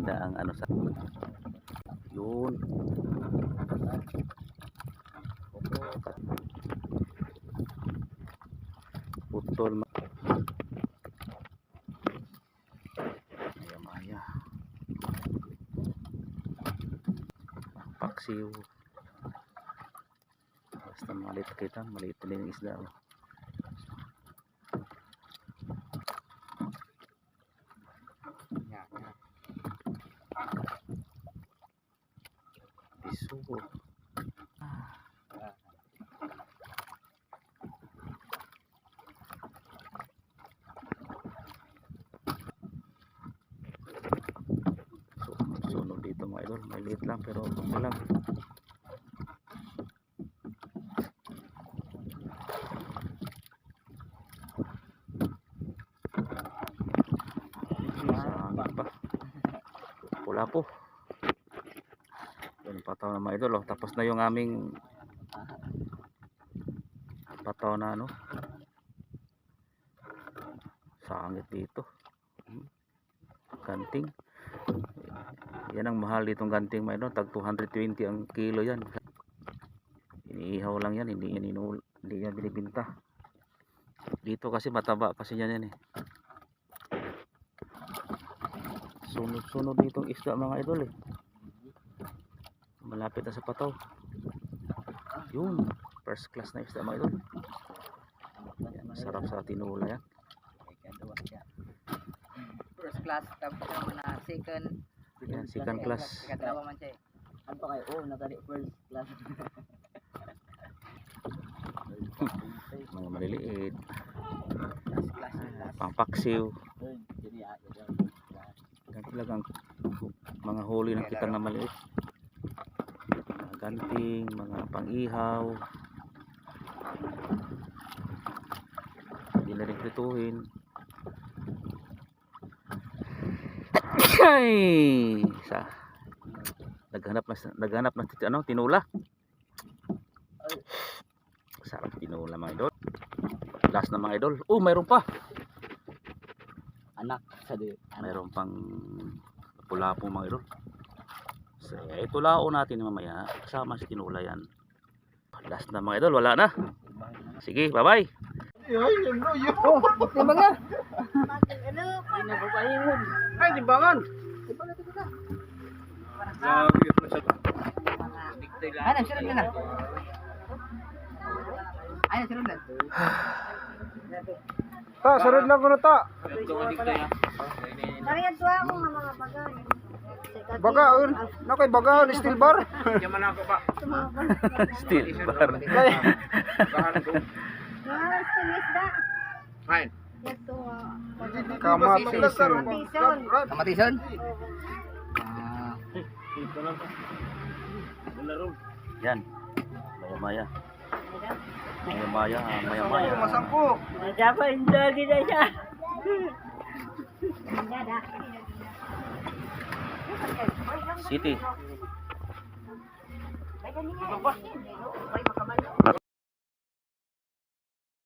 maganda ang ano sa yun. Putol ma- maya maya paksiw. Basta maliit kita maliit din yung isda oh. Biso. So, sunog dito mga idol. May liit lang pero pa. Pula po. Pataw na mga idol. Oh. Tapos na yung aming pataw na ano. Sangit dito. Ganting. Yan ang mahal ditong ganting mga idol. Tag 220 ang kilo yan. Iniihaw lang yan. Hindi yan, inul hindi yan binibinta. Dito kasi mataba kasi yan yan eh. Sunod-sunod ditong isda mga idol eh. Malapit na sa pataw. Yun. First class na isda mga idol. Yan, masarap sa tinula yan. First class, tapos naman na second. Yan, second class. Ikadalawa man siya. Ano pa kayo? Oh, natali first class. Mga maliliit. First class. Pampaksiw. Jadi Yan talagang mga huli ng kitang na maliit. Mga ganting, mga pangihaw. Hindi na rin prituhin. Ay! Sa naghanap na naghanap na ano tinula. Sarap tinula mga idol. Last na mga idol. Oh, mayroon pa. anak sa. Mayroon pang pula po mga idol. So, ito lao natin mamaya. Kasama si tinula yan. Last na mga idol. Wala na. Sige, bye-bye. Timbangan! Ay, timbangan. Ano, sunod na na. Ayun, sunod na. Ta, sarod lang ko na ta. Kaya tuwa ako nga mga bagan. Bagaon. Nakoy bagaon, steel bar. Still bar. Ah, stilis da. Fine. Ito, ah, Kamatisan. Matison. Kamatison? Yan. Maya-maya. Maya-maya. ah, Maya-maya. Masangko. Dapat hindi kita siya. City.